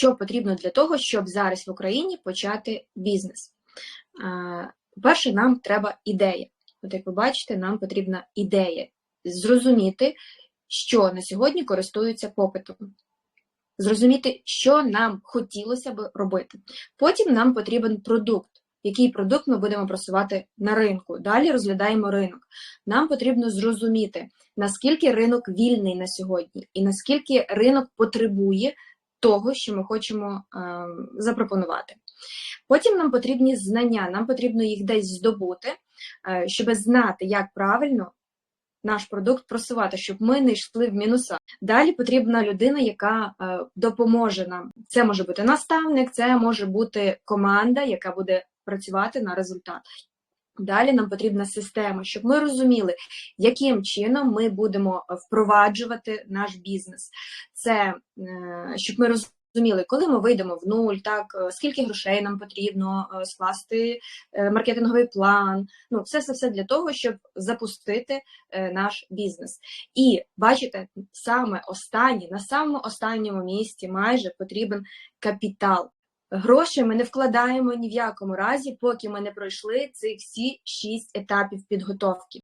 що потрібно для того, щоб зараз в Україні почати бізнес. По-перше, нам треба ідея. От як ви бачите, нам потрібна ідея. Зрозуміти, що на сьогодні користуються попитом. Зрозуміти, що нам хотілося б робити. Потім нам потрібен продукт, який продукт ми будемо просувати на ринку. Далі розглядаємо ринок. Нам потрібно зрозуміти, наскільки ринок вільний на сьогодні, і наскільки ринок потребує того, що ми хочемо е, запропонувати. Потім нам потрібні знання, нам потрібно їх десь здобути, е, щоб знати, як правильно наш продукт просувати, щоб ми не йшли в мінуса. Далі потрібна людина, яка е, допоможе нам. Це може бути наставник, це може бути команда, яка буде працювати на результат. Далі нам потрібна система, щоб ми розуміли, яким чином ми будемо впроваджувати наш бізнес. Це е, щоб ми розуміли, коли ми вийдемо в нуль, так е, скільки грошей нам потрібно е, скласти маркетинговий план. Ну, все все все для того, щоб запустити наш бізнес. І бачите, саме останнє, на самому останньому місці майже потрібен капітал. Гроші ми не вкладаємо ні в якому разі, поки ми не пройшли ці всі шість етапів підготовки.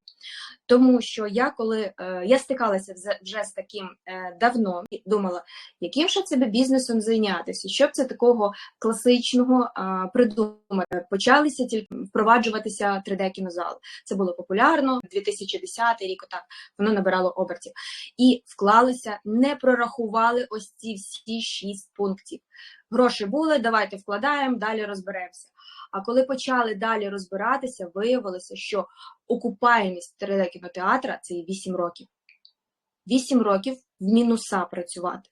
Тому що я коли е, я стикалася вже, з таким е, давно і думала, яким же це бізнесом зайнятися, щоб це такого класичного придумати. Почалися тільки впроваджуватися 3D-кінозали. Це було популярно, 2010 рік отак воно набирало обертів. І вклалися, не прорахували ось ці всі шість пунктів. Гроші були, давайте вкладаємо, далі розберемося. А коли почали далі розбиратися, виявилося, що окупаємість 3D-кінотеатра це 8 років. 8 років в мінуса працювати.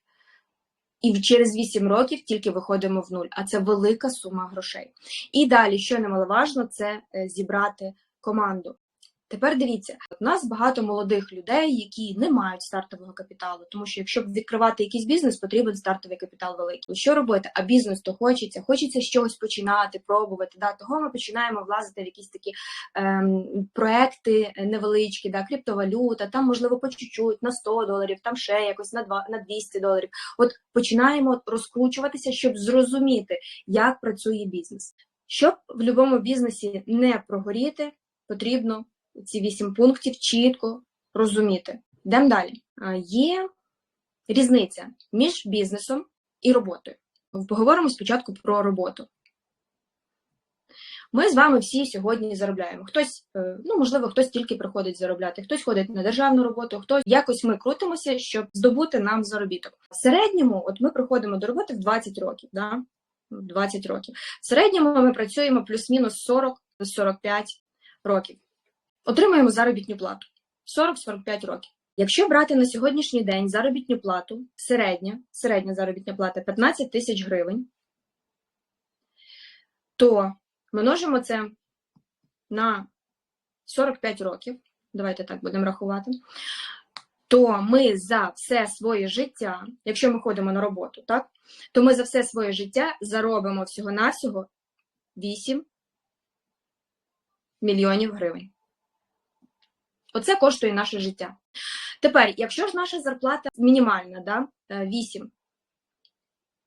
І через 8 років тільки виходимо в нуль, а це велика сума грошей. І далі, що немаловажно, це е, зібрати команду. Тепер дивіться, у нас багато молодих людей, які не мають стартового капіталу, тому що якщо відкривати якийсь бізнес, потрібен стартовий капітал великий. Що робити? А бізнес то хочеться, хочеться чогось починати, пробувати. Да, Того ми починаємо влазити в якісь такі ем, проекти невеличкі, да, криптовалюта, там, можливо, по чуть-чуть, на 100 доларів, там ще якось на 2, на 200 доларів. От починаємо розкручуватися, щоб зрозуміти, як працює бізнес. Щоб в будь-якому бізнесі не прогоріти, потрібно ці вісім пунктів чітко розуміти. Йдемо далі. Є різниця між бізнесом і роботою. Поговоримо спочатку про роботу. Ми з вами всі сьогодні заробляємо. Хтось, е, ну можливо, хтось тільки приходить заробляти, хтось ходить на державну роботу, хтось якось ми крутимося, щоб здобути нам заробіток. В середньому, от ми приходимо до роботи в 20 років. Да? 20 років. В середньому ми працюємо плюс-мінус 40-45 років отримуємо заробітну плату 40-45 років. Якщо брати на сьогоднішній день заробітну плату, середня, середня заробітна плата 15 тисяч гривень, то множимо це на 45 років, давайте так будемо рахувати, то ми за все своє життя, якщо ми ходимо на роботу, так, то ми за все своє життя заробимо всього-навсього 8 мільйонів гривень. Оце коштує наше життя. Тепер, якщо ж наша зарплата мінімальна, да, 8 е,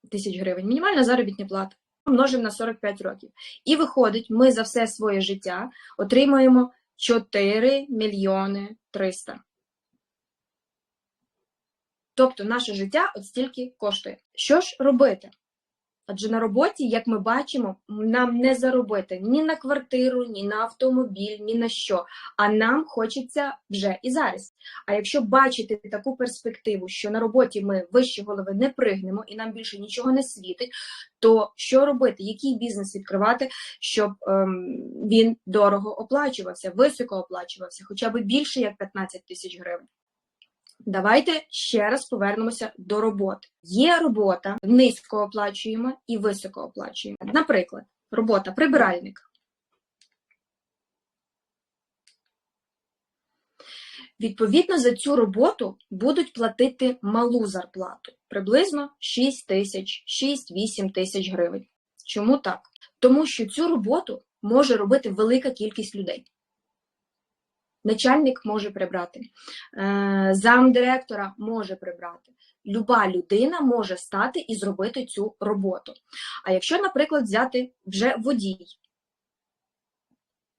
тисяч гривень, мінімальна заробітна плата, множимо на 45 років. І виходить, ми за все своє життя отримуємо 4 мільйони 300. Тобто наше життя от стільки коштує. Що ж робити? Адже на роботі, як ми бачимо, нам не заробити ні на квартиру, ні на автомобіль, ні на що. А нам хочеться вже і зараз. А якщо бачити таку перспективу, що на роботі ми вище голови не пригнемо і нам більше нічого не світить, то що робити? Який бізнес відкривати, щоб ем, він дорого оплачувався, високо оплачувався, хоча б більше як 15 тисяч гривень? Давайте ще раз повернемося до роботи. Є робота низькооплачуємо і високооплачуємо. Наприклад, робота прибиральник. Відповідно, за цю роботу будуть платити малу зарплату приблизно 6 тисяч, 6-8 тисяч гривень. Чому так? Тому що цю роботу може робити велика кількість людей. Начальник може прибрати, е, замдиректора може прибрати. Люба людина може стати і зробити цю роботу. А якщо, наприклад, взяти вже водій,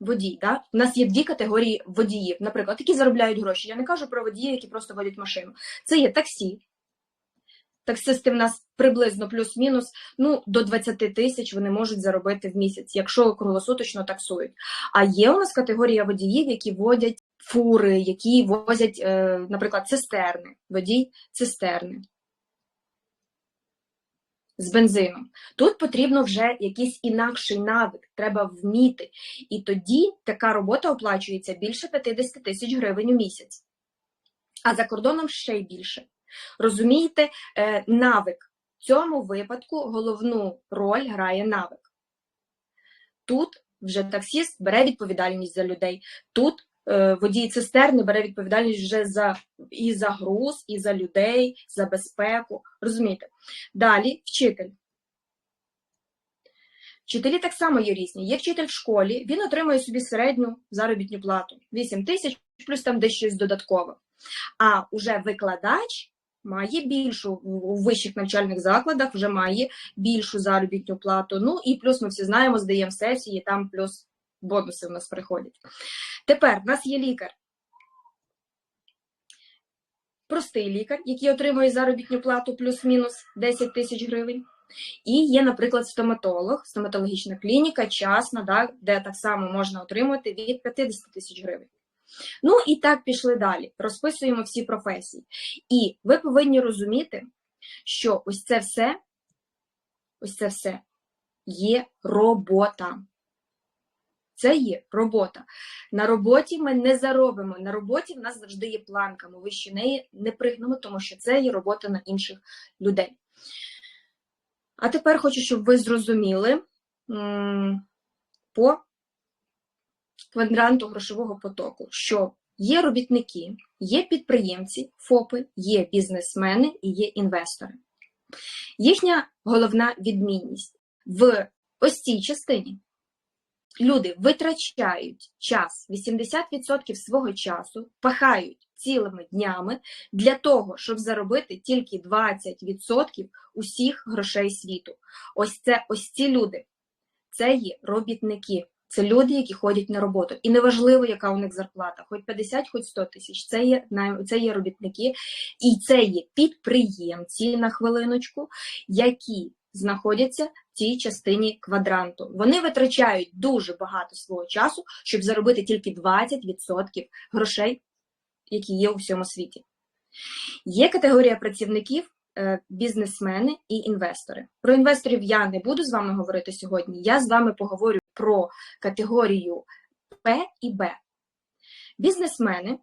водій, да? у нас є дві категорії водіїв, наприклад, які заробляють гроші. Я не кажу про водії, які просто водять машину. Це є таксі. Таксисти в нас приблизно плюс-мінус ну, до 20 тисяч вони можуть заробити в місяць, якщо круглосуточно таксують. А є у нас категорія водіїв, які водять фури, які возять, е, наприклад, цистерни, водій цистерни з бензином. Тут потрібно вже якийсь інакший навик, треба вміти. І тоді така робота оплачується більше 50 тисяч гривень у місяць, а за кордоном ще й більше. Розумієте, е, навик в цьому випадку головну роль грає навик. Тут вже таксіст бере відповідальність за людей. Тут е, водій цистерни бере відповідальність вже за і за груз, і за людей, за безпеку. Розумієте? Далі вчитель. Вчителі так само є різні. Є вчитель в школі, він отримує собі середню заробітну плату 8 тисяч, плюс там десь щось додаткове. А уже викладач має більшу у вищих навчальних закладах, вже має більшу заробітну плату. Ну і плюс ми всі знаємо, здаємо сесії, там плюс бонуси в нас приходять. Тепер в нас є лікар. Простий лікар, який отримує заробітну плату плюс-мінус 10 тисяч гривень. І є, наприклад, стоматолог, стоматологічна клініка, частна, да, де так само можна отримати від 50 тисяч гривень. Ну і так пішли далі. Розписуємо всі професії. І ви повинні розуміти, що ось це все, ось це все є робота. Це є робота. На роботі ми не заробимо. На роботі в нас завжди є планка. Ми вище неї не пригнемо, тому що це є робота на інших людей. А тепер хочу, щоб ви зрозуміли по квадранту грошового потоку, що є робітники, є підприємці, ФОПи, є бізнесмени і є інвестори. Їхня головна відмінність в ось цій частині. Люди витрачають час, 80% свого часу, пахають цілими днями для того, щоб заробити тільки 20% усіх грошей світу. Це це ось ці люди. Це є робітники. Це люди, які ходять на роботу. І неважливо, яка у них зарплата, хоч 50, хоч 100 тисяч. Це є це є робітники, і це є підприємці на хвилиночку, які знаходяться в цій частині квадранту. Вони витрачають дуже багато свого часу, щоб заробити тільки 20% грошей, які є у всьому світі. Є категорія працівників. Е, бізнесмени і інвестори. Про інвесторів я не буду з вами говорити сьогодні. Я з вами поговорю про категорію П і Б. Бізнесмени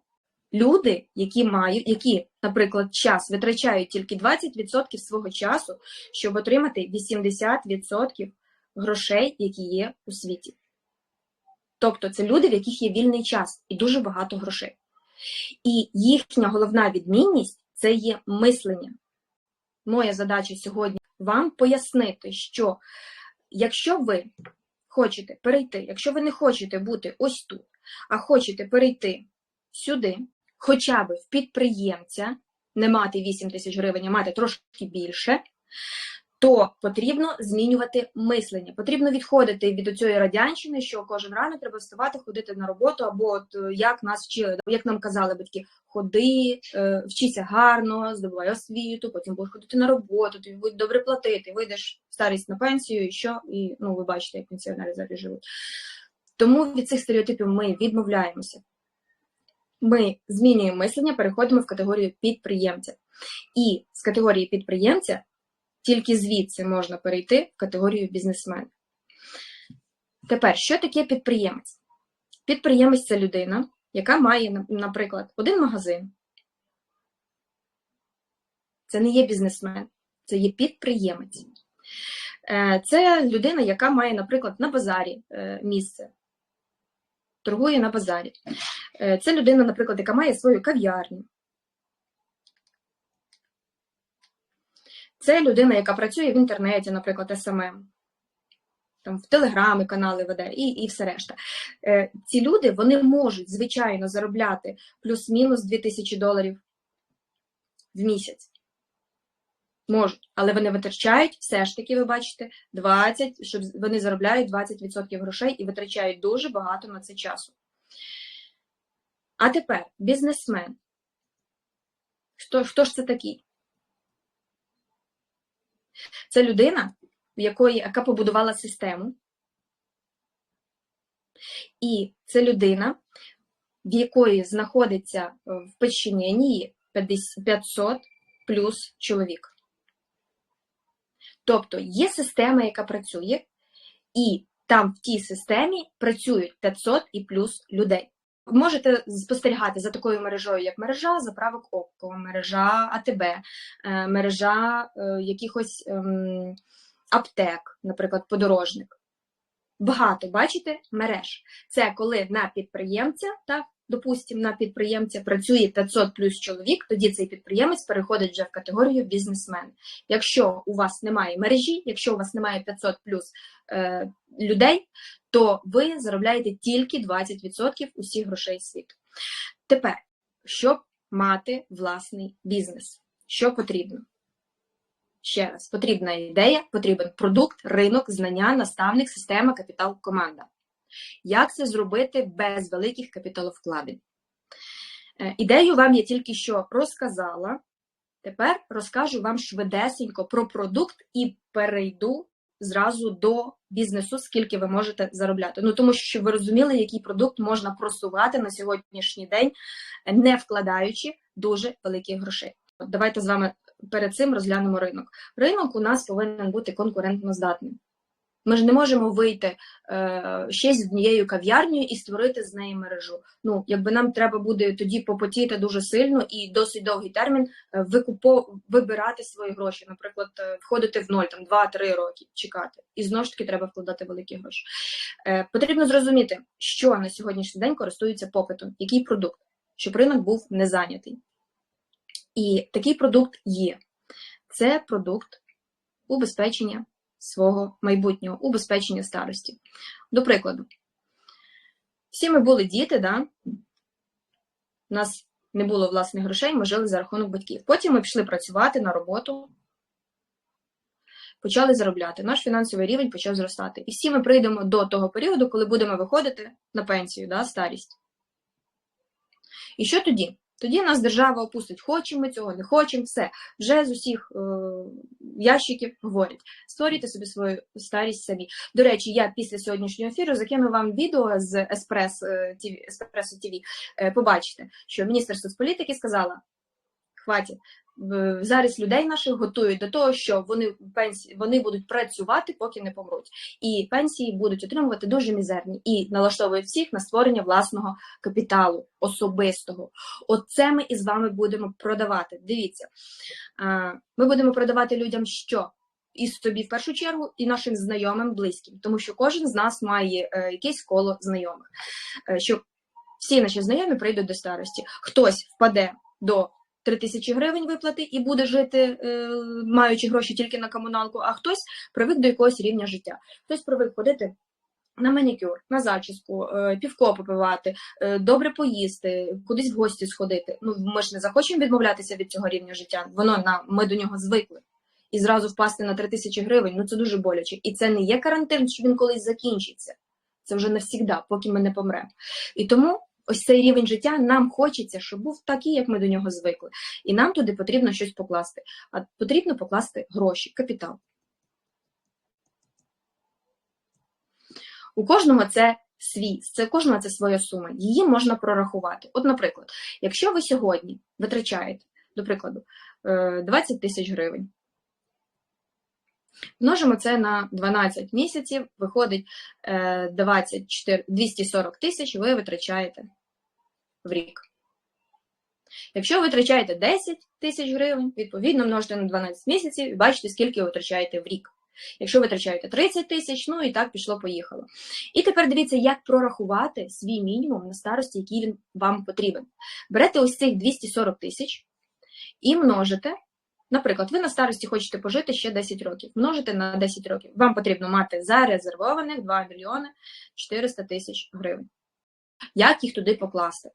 люди, які мають, які, наприклад, час витрачають тільки 20% свого часу, щоб отримати 80% грошей, які є у світі. Тобто це люди, в яких є вільний час і дуже багато грошей. І їхня головна відмінність це є мислення. Моя задача сьогодні вам пояснити, що якщо ви хочете перейти, якщо ви не хочете бути ось тут, а хочете перейти сюди, хоча б в підприємця, не мати 8 тисяч гривень, а мати трошки більше, то потрібно змінювати мислення. Потрібно відходити від цієї радянщини, що кожен ранок треба вставати, ходити на роботу, або от е, як нас вчили, як нам казали батьки, ходи, е, вчися гарно, здобувай освіту, потім будеш ходити на роботу, тобі будуть добре платити, вийдеш старість на пенсію, і що, і ну ви бачите, як пенсіонери зараз живуть. Тому від цих стереотипів ми відмовляємося. Ми змінюємо мислення, переходимо в категорію підприємця. І з категорії підприємця тільки звідси можна перейти в категорію бізнесмена. Тепер, що таке підприємець? Підприємець це людина, яка має, наприклад, один магазин. Це не є бізнесмен, це є підприємець. Е, це людина, яка має, наприклад, на базарі е, місце, торгує на базарі. Е, це людина, наприклад, яка має свою кав'ярню. Це людина, яка працює в інтернеті, наприклад, СММ. там в телеграми канали веде і і все решта. Е, Ці люди вони можуть, звичайно, заробляти плюс-мінус 2000 доларів в місяць. Можуть, але вони витрачають все ж таки, ви бачите, 20, щоб вони заробляють 20% грошей і витрачають дуже багато на це часу. А тепер бізнесмен. Хто, хто ж це такий? Це людина, якої, яка побудувала систему. І це людина, в якої знаходиться в підчиненні 500 плюс чоловік. Тобто є система, яка працює, і там в тій системі працюють 500 і плюс людей. Можете спостерігати за такою мережою, як мережа заправок ОККО, мережа АТБ, е, мережа е, якихось ем, аптек, наприклад, подорожник. Багато, бачите, мереж. Це коли на підприємця, так, допустимо, на підприємця працює 500 плюс чоловік, тоді цей підприємець переходить вже в категорію бізнесмен. Якщо у вас немає мережі, якщо у вас немає 500 плюс е, людей, то ви заробляєте тільки 20% усіх грошей світу. Тепер, щоб мати власний бізнес, що потрібно? Ще раз, потрібна ідея, потрібен продукт, ринок, знання, наставник, система, капітал, команда. Як це зробити без великих капіталовкладень? Е, ідею вам я тільки що розказала. Тепер розкажу вам швидесенько про продукт і перейду зразу до бізнесу, скільки ви можете заробляти. Ну тому що ви розуміли, який продукт можна просувати на сьогоднішній день, не вкладаючи дуже великих грошей. Давайте з вами перед цим розглянемо ринок. Ринок у нас повинен бути конкурентно здатним. Ми ж не можемо вийти е, ще з однією кав'ярнею і створити з неї мережу. Ну, якби нам треба буде тоді попотіти дуже сильно і досить довгий термін е, викупо, вибирати свої гроші, наприклад, е, входити в ноль, там 2-3 роки чекати. І знову ж таки треба вкладати великі гроші. Е, Потрібно зрозуміти, що на сьогоднішній день користується попитом, який продукт, щоб ринок був не зайнятий. І такий продукт є. Це продукт убезпечення свого майбутнього, убезпечення старості. До прикладу, всі ми були діти, да? у нас не було власних грошей, ми жили за рахунок батьків. Потім ми пішли працювати на роботу, почали заробляти. Наш фінансовий рівень почав зростати. І всі ми прийдемо до того періоду, коли будемо виходити на пенсію, да, старість. І що тоді? Тоді нас держава опустить, хочемо ми цього, не хочемо, все. Вже з усіх е, ящиків говорять. Створюйте собі свою старість самі. До речі, я після сьогоднішнього ефіру закину вам відео з Еспрес Еспресо ТВ. Е, побачите, що міністр соцполітики сказала: хватить, зараз людей наших готують до того, що вони пенсії вони будуть працювати, поки не помруть, і пенсії будуть отримувати дуже мізерні і налаштовують всіх на створення власного капіталу особистого. Оце ми із вами будемо продавати. Дивіться, ми будемо продавати людям що. І собі в першу чергу, і нашим знайомим близьким, тому що кожен з нас має е, якесь коло знайомих, е, що всі наші знайомі прийдуть до старості. Хтось впаде до 3 тисячі гривень виплати і буде жити, е, маючи гроші тільки на комуналку, а хтось привик до якогось рівня життя. Хтось привик ходити. На манікюр, на зачіску, е, півко попивати, е, добре поїсти, кудись в гості сходити. Ну ми ж не захочемо відмовлятися від цього рівня життя. Воно на ми до нього звикли. І зразу впасти на 3 тисячі гривень. Ну це дуже боляче. І це не є карантин, що він колись закінчиться. Це вже навсігда, поки ми не помремо. І тому ось цей рівень життя нам хочеться, щоб був такий, як ми до нього звикли. І нам туди потрібно щось покласти. А потрібно покласти гроші, капітал. У кожного це свій, це кожного це своя сума. Її можна прорахувати. От, наприклад, якщо ви сьогодні витрачаєте, до прикладу, 20 е, тисяч гривень. Множимо це на 12 місяців, виходить 24, е, 240 тисяч, ви витрачаєте в рік. Якщо ви витрачаєте 10 тисяч гривень, відповідно множите на 12 місяців і бачите, скільки ви витрачаєте в рік. Якщо ви витрачаєте 30 тисяч, ну і так пішло-поїхало. І тепер дивіться, як прорахувати свій мінімум на старості, який він вам потрібен. Берете ось цих 240 тисяч і множите Наприклад, ви на старості хочете пожити ще 10 років, множите на 10 років. Вам потрібно мати зарезервованих 2 мільйони 400 тисяч гривень. Як їх туди покласти?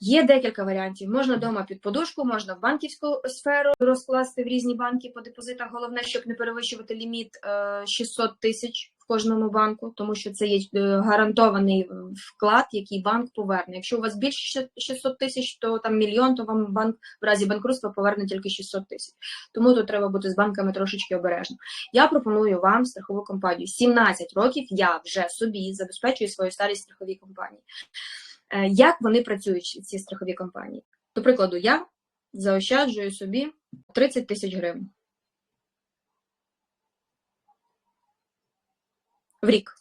Є декілька варіантів. Можна вдома під подушку, можна в банківську сферу розкласти в різні банки по депозитах. Головне, щоб не перевищувати ліміт е, 600 тисяч в кожному банку, тому що це є е, гарантований вклад, який банк поверне. Якщо у вас більше 600 тисяч, то там мільйон, то вам банк в разі банкрутства поверне тільки 600 тисяч. Тому тут треба бути з банками трошечки обережно. Я пропоную вам страхову компанію. 17 років я вже собі забезпечую свою старість страховій компанії. Е, Як вони працюють, ці страхові компанії? До прикладу, я заощаджую собі 30 тисяч гривень в рік.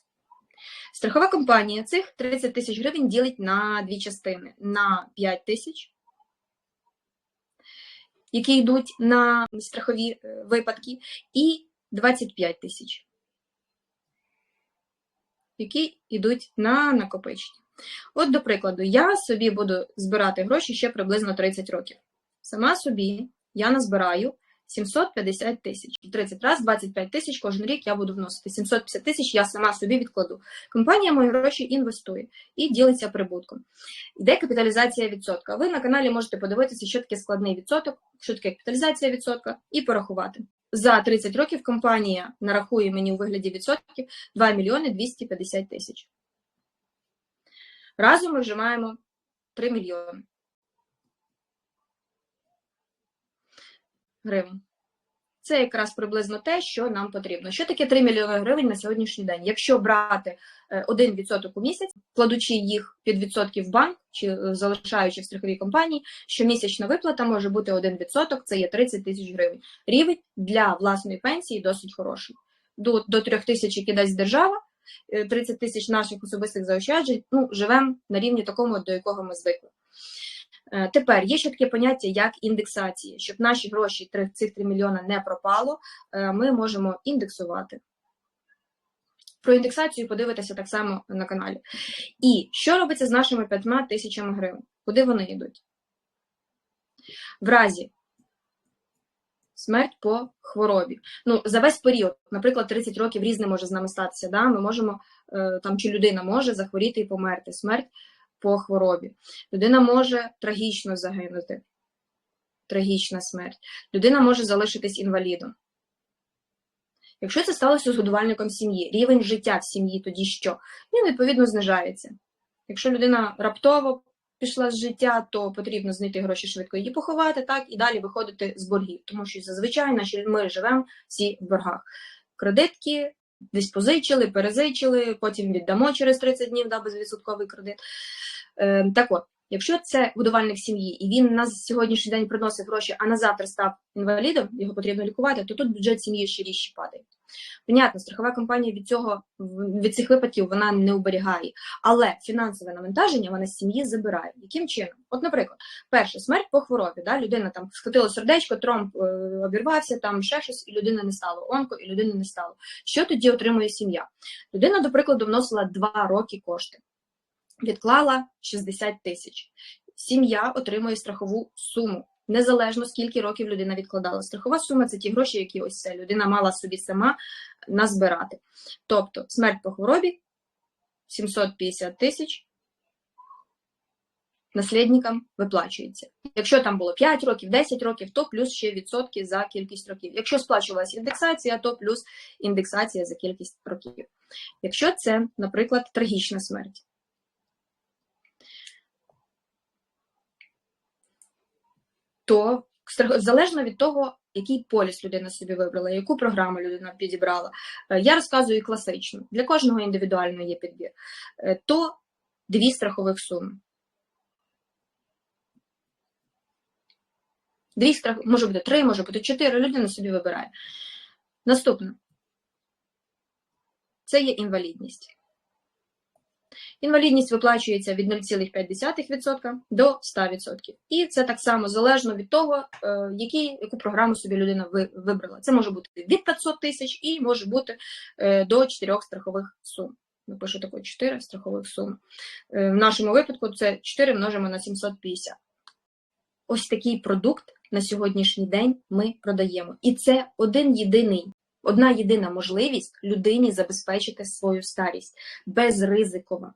Страхова компанія цих 30 тисяч гривень ділить на дві частини: на 5 тисяч, які йдуть на страхові е, випадки, і 25 тисяч, які йдуть на накопичення. От, до прикладу, я собі буду збирати гроші ще приблизно 30 років. Сама собі я назбираю 750 тисяч. 30 раз 25 тисяч кожен рік я буду вносити. 750 тисяч я сама собі відкладу. Компанія мої гроші інвестує і ділиться прибутком. Йде капіталізація відсотка. Ви на каналі можете подивитися, що таке складний відсоток, що таке капіталізація відсотка, і порахувати. За 30 років компанія нарахує мені у вигляді відсотків 2 мільйони 250 тисяч. Разом ми вже маємо 3 мільйони гривень. Це якраз приблизно те, що нам потрібно. Що таке 3 мільйони гривень на сьогоднішній день? Якщо брати 1% у місяць, кладучи їх під відсотки в банк чи залишаючи в страховій компанії, щомісячна виплата може бути 1%, це є 30 тисяч гривень. Рівень для власної пенсії досить хороший. До, до 3 тисяч, які дасть держава, 30 тисяч наших особистих заощаджень, ну, живемо на рівні такому, до якого ми звикли. Тепер є ще таке поняття, як індексація. Щоб наші гроші, цих 3 мільйони не пропало, ми можемо індексувати. Про індексацію подивитися так само на каналі. І що робиться з нашими 5 тисячами гривень? Куди вони йдуть? В разі смерть по хворобі. Ну, за весь період, наприклад, 30 років різне може з нами статися. Да? Ми можемо, там, чи людина може захворіти і померти. Смерть по хворобі. Людина може трагічно загинути. Трагічна смерть. Людина може залишитись інвалідом. Якщо це сталося з годувальником сім'ї, рівень життя в сім'ї тоді що? Він, відповідно, знижається. Якщо людина раптово пішла з життя, то потрібно знайти гроші швидко її поховати, так, і далі виходити з боргів, тому що зазвичай наші ми живемо всі в боргах. Кредитки десь позичили, перезичили, потім віддамо через 30 днів да, безвідсотковий кредит. Е, Так от, якщо це будувальник сім'ї, і він на сьогоднішній день приносить гроші, а на завтра став інвалідом, його потрібно лікувати, то тут бюджет сім'ї ще ріжче падає. Понятно, страхова компанія від цього від цих випадків вона не оберігає, але фінансове навантаження вона з сім'ї забирає. Яким чином? От, наприклад, перше, смерть по хворобі, да, людина там скотила сердечко, тромб е, обірвався, там ще щось, і людина не стало, онко, і людини не стало. Що тоді отримує сім'я? Людина, до прикладу, вносила два роки кошти, відклала 60 тисяч. Сім'я отримує страхову суму. Незалежно скільки років людина відкладала. Страхова сума це ті гроші, які ось це людина мала собі сама назбирати. Тобто смерть по хворобі 750 тисяч наслідникам виплачується. Якщо там було 5 років, 10 років, то плюс ще відсотки за кількість років. Якщо сплачувалася індексація, то плюс індексація за кількість років. Якщо це, наприклад, трагічна смерть. То залежно від того, який поліс людина собі вибрала, яку програму людина підібрала. Я розказую класично, для кожного індивідуально є підбір, то дві страхових суми. Дві страх... може бути три, може бути чотири, людина собі вибирає. Наступне це є інвалідність. Інвалідність виплачується від 0,5% до 100%. І це так само залежно від того, е, які, яку програму собі людина вибрала. Це може бути від 500 тисяч і може бути е, до 4 страхових сум. Напишу таке 4 страхових сум. Е, в нашому випадку це 4 множимо на 750. Ось такий продукт на сьогоднішній день ми продаємо. І це один єдиний, одна єдина можливість людині забезпечити свою старість безризикова.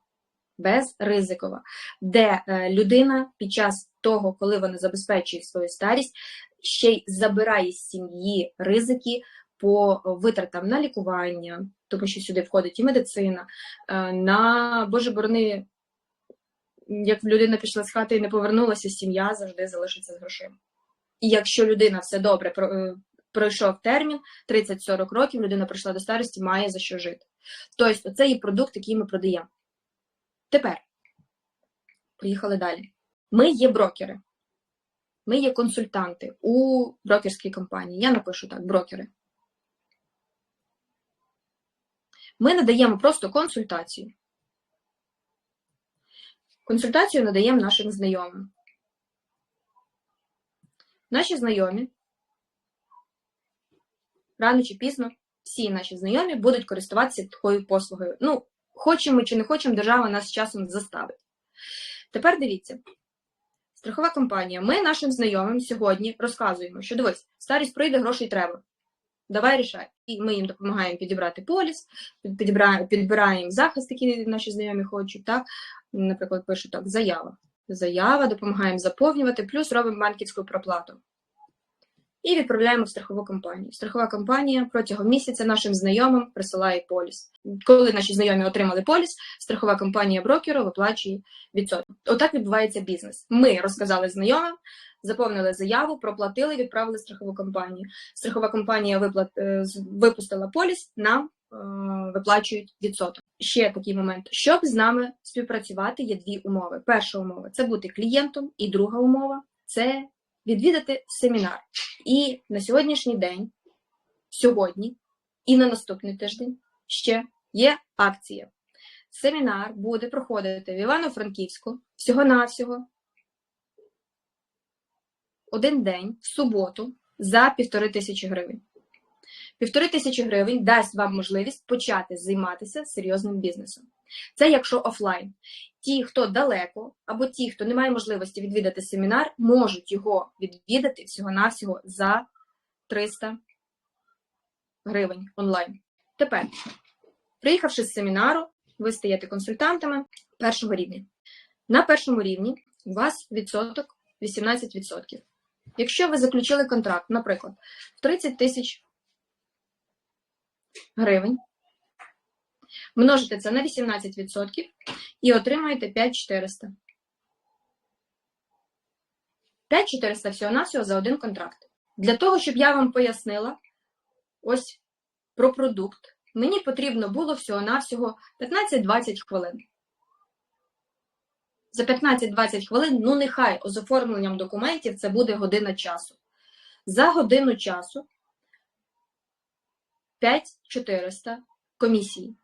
Безризикова, де е, людина під час того, коли вона забезпечує свою старість, ще й забирає з сім'ї ризики по витратам на лікування, тому що сюди входить і медицина, е, на Боже борони, як людина пішла з хати і не повернулася, сім'я завжди залишиться з грошима. І якщо людина все добре е, пройшов термін, 30-40 років, людина прийшла до старості, має за що жити. Тобто, це є продукт, який ми продаємо. Тепер поїхали далі. Ми є брокери. Ми є консультанти у брокерській компанії. Я напишу так: брокери. Ми надаємо просто консультацію. Консультацію надаємо нашим знайомим. Наші знайомі рано чи пізно всі наші знайомі будуть користуватися такою послугою. Ну, хочемо чи не хочемо, держава нас часом заставить. Тепер дивіться. Страхова компанія. Ми нашим знайомим сьогодні розказуємо, що дивись, старість прийде, грошей треба. Давай рішай. І ми їм допомагаємо підібрати поліс, підбираємо, підбираємо захист, який наші знайомі хочуть. Так? Наприклад, пишу так: заява. Заява, допомагаємо заповнювати, плюс робимо банківську проплату. І відправляємо в страхову компанію. Страхова компанія протягом місяця нашим знайомим присилає поліс. Коли наші знайомі отримали поліс, страхова компанія брокеру виплачує відсоток. Отак відбувається бізнес. Ми розказали знайомим, заповнили заяву, проплатили, відправили страхову компанію. Страхова компанія виплат, е, випустила поліс, нам е, виплачують відсоток. Ще такий момент. Щоб з нами співпрацювати, є дві умови. Перша умова це бути клієнтом, і друга умова це відвідати семінар. І на сьогоднішній день, сьогодні і на наступний тиждень ще є акція. Семінар буде проходити в Івано-Франківську всього-навсього один день в суботу за півтори тисячі гривень. Півтори тисячі гривень дасть вам можливість почати займатися серйозним бізнесом. Це якщо офлайн. Ті, хто далеко, або ті, хто не має можливості відвідати семінар, можуть його відвідати всього-навсього за 300 гривень онлайн. Тепер, приїхавши з семінару, ви стаєте консультантами першого рівня. На першому рівні у вас відсоток 18%. Якщо ви заключили контракт, наприклад, в 30 тисяч гривень, множите це на 18% і отримаєте 5400. 5400 всього-навсього за один контракт. Для того, щоб я вам пояснила ось про продукт, мені потрібно було всього-навсього 15-20 хвилин. За 15-20 хвилин, ну нехай з оформленням документів це буде година часу. За годину часу 5400 комісії.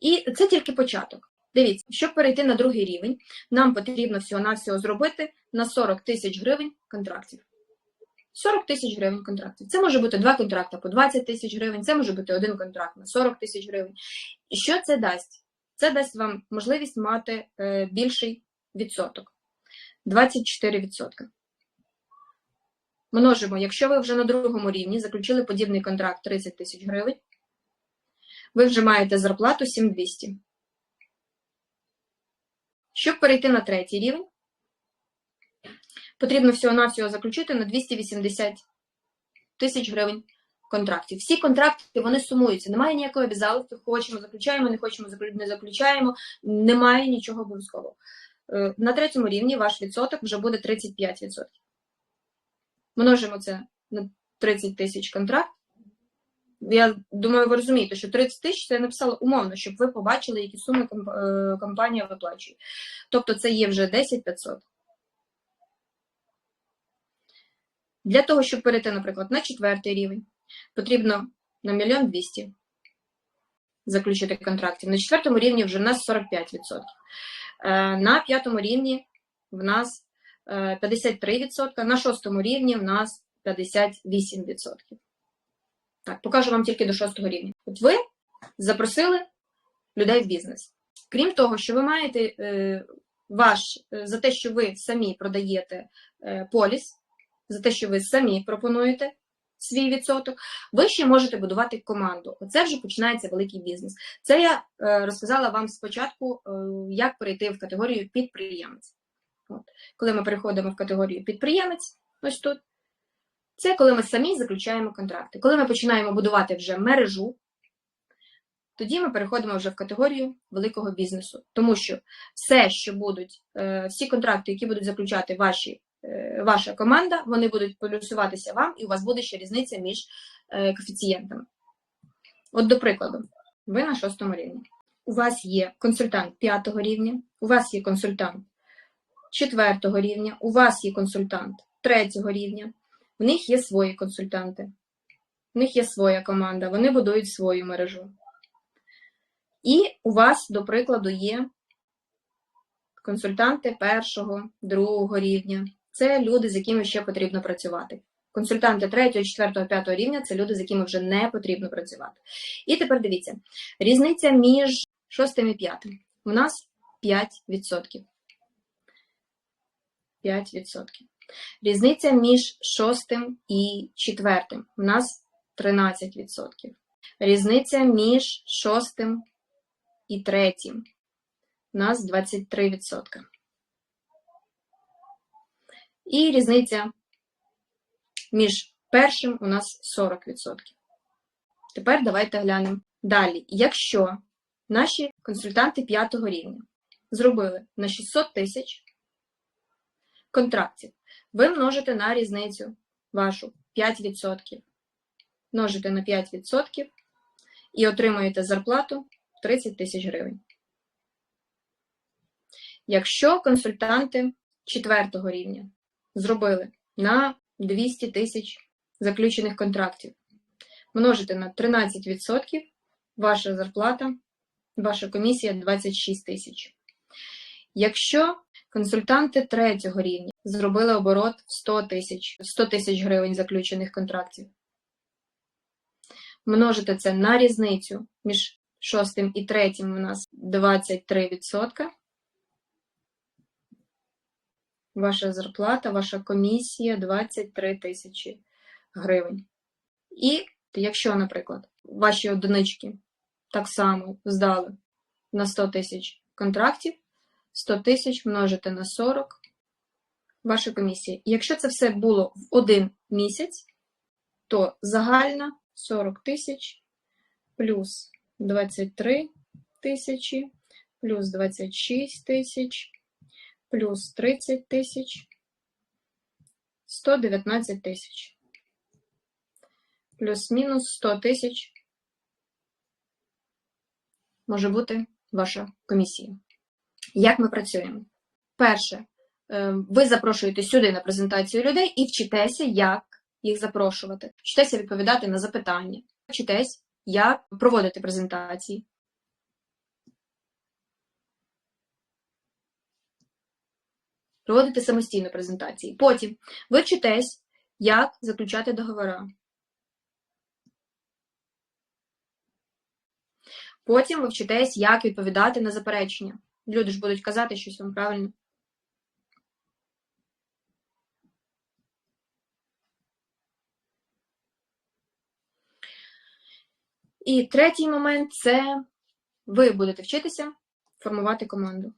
І це тільки початок. Дивіться, щоб перейти на другий рівень, нам потрібно всього-навсього зробити на 40 тисяч гривень контрактів. 40 тисяч гривень контрактів. Це може бути два контракти по 20 тисяч гривень, це може бути один контракт на 40 тисяч гривень. І що це дасть? Це дасть вам можливість мати е, більший відсоток 24%. Множимо, якщо ви вже на другому рівні заключили подібний контракт 30 тисяч гривень, ви вже маєте зарплату 7200. Щоб перейти на третій рівень, потрібно всього-навсього заключити на 280 тисяч гривень контрактів. Всі контракти вони сумуються. Немає ніякого обов'язку, хочемо, заключаємо, не хочемо, не заключаємо. Немає нічого обов'язкового. Е, На третьому рівні ваш відсоток вже буде 35%. Множимо це на 30 тисяч контракт. Я думаю, ви розумієте, що 30 тисяч це я написала умовно, щоб ви побачили, які суми е, компанія виплачує. Тобто це є вже 10 500. Для того, щоб перейти, наприклад, на четвертий рівень, потрібно на мільйон 200 заключити контрактів. На четвертому рівні вже в нас 45%. Е, На п'ятому рівні в нас е, 53%, на шостому рівні в нас 58%. Так, покажу вам тільки до шостого рівня. От ви запросили людей в бізнес. Крім того, що ви маєте е, ваш, е, за те, що ви самі продаєте е, поліс, за те, що ви самі пропонуєте свій відсоток, ви ще можете будувати команду. Оце вже починається великий бізнес. Це я е, розказала вам спочатку, е, як перейти в категорію підприємець. От. Коли ми переходимо в категорію підприємець, ось тут, це коли ми самі заключаємо контракти. Коли ми починаємо будувати вже мережу, тоді ми переходимо вже в категорію великого бізнесу. Тому що все, що будуть, е, всі контракти, які будуть заключати ваші, е, ваша команда, вони будуть плюсуватися вам, і у вас буде ще різниця між е, коефіцієнтами. От, до прикладу, ви на шостому рівні. У вас є консультант п'ятого рівня, у вас є консультант четвертого рівня, у вас є консультант третього рівня, в них є свої консультанти, в них є своя команда, вони будують свою мережу. І у вас, до прикладу, є консультанти першого, другого рівня. Це люди, з якими ще потрібно працювати. Консультанти третього, четвертого, п'ятого рівня це люди, з якими вже не потрібно працювати. І тепер дивіться: різниця між шостим і п'ятим. У нас 5%. 5%. Різниця між шостим і четвертим. У нас 13%. Різниця між шостим і третім. У нас 23%. І різниця між першим у нас 40%. Тепер давайте глянемо далі. Якщо наші консультанти п'ятого рівня зробили на 600 тисяч контрактів, ви множите на різницю вашу 5%. Множите на 5% і отримуєте зарплату 30 тисяч гривень. Якщо консультанти четвертого рівня зробили на 200 тисяч заключених контрактів, множите на 13%, ваша зарплата, ваша комісія 26 тисяч. Якщо консультанти третього рівня зробили оборот в 100 тисяч 100 тисяч гривень заключених контрактів, множите це на різницю між шостим і третім у нас 23%. Ваша зарплата, ваша комісія 23 тисячі гривень. І якщо, наприклад, ваші одинички так само здали на 100 тисяч контрактів, 100 тисяч множите на 40 ваша комісія. Якщо це все було в один місяць, то загальна 40 тисяч плюс 23 тисячі, плюс 26 тисяч, плюс 30 тисяч, 119 тисяч. Плюс-мінус 100 тисяч може бути ваша комісія. Як ми працюємо? Перше, е, ви запрошуєте сюди на презентацію людей і вчитеся, як їх запрошувати. Вчитеся відповідати на запитання, вчитесь, як проводити презентації. Проводити самостійно презентації. Потім ви вчитесь, як заключати договори. Потім ви вчитесь, як відповідати на заперечення. Люди ж будуть казати щось вам правильно. І третій момент це ви будете вчитися формувати команду.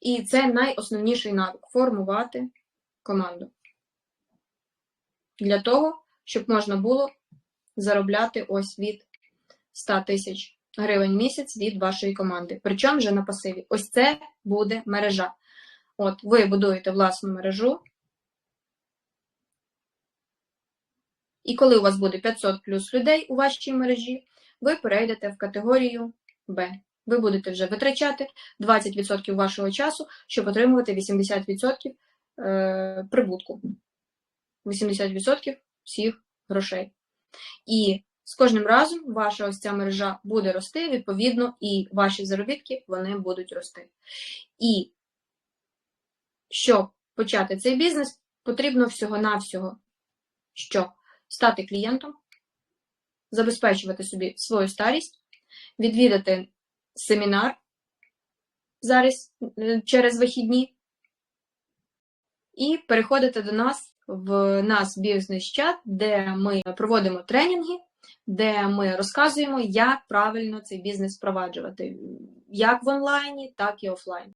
І це найосновніший навик формувати команду. Для того, щоб можна було заробляти ось від 100 тисяч гривень місяць від вашої команди. Причому вже на пасиві. Ось це буде мережа. От, ви будуєте власну мережу. І коли у вас буде 500 плюс людей у вашій мережі, ви перейдете в категорію Б. Ви будете вже витрачати 20% вашого часу, щоб отримувати 80% е, прибутку. 80% всіх грошей. І з кожним разом ваша ось ця мережа буде рости, відповідно, і ваші заробітки вони будуть рости. І щоб почати цей бізнес, потрібно всього-навсього що? Стати клієнтом, забезпечувати собі свою старість, відвідати семінар зараз е, через вихідні і переходити до нас в нас бізнес-чат, де ми проводимо тренінги, де ми розказуємо, як правильно цей бізнес впроваджувати, як в онлайні, так і офлайн.